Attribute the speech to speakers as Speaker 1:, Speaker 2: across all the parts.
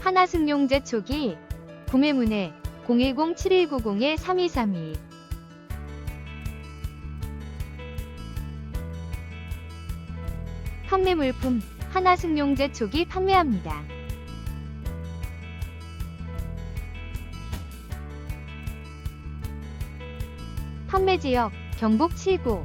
Speaker 1: 하나승용제 초기 구매 문의 010-7190-3232 판매 물품 하나승용제 초기 판매합니다. 판매 지역 경북 7구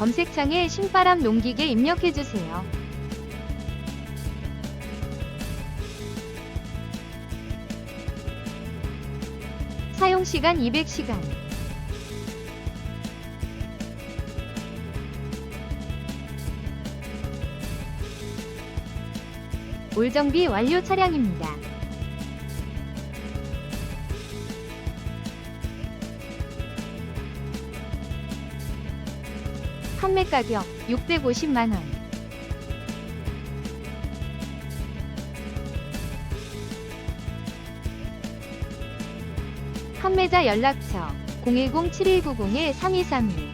Speaker 1: 검색창에 신바람 농기계 입력해주세요. 사용시간 200시간 올정비 완료 차량입니다. 판매 가격 650만원. 판매자 연락처 010-7190-3232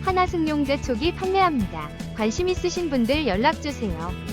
Speaker 1: 하나승용제 초기 판매합니다. 관심 있으신 분들 연락주세요.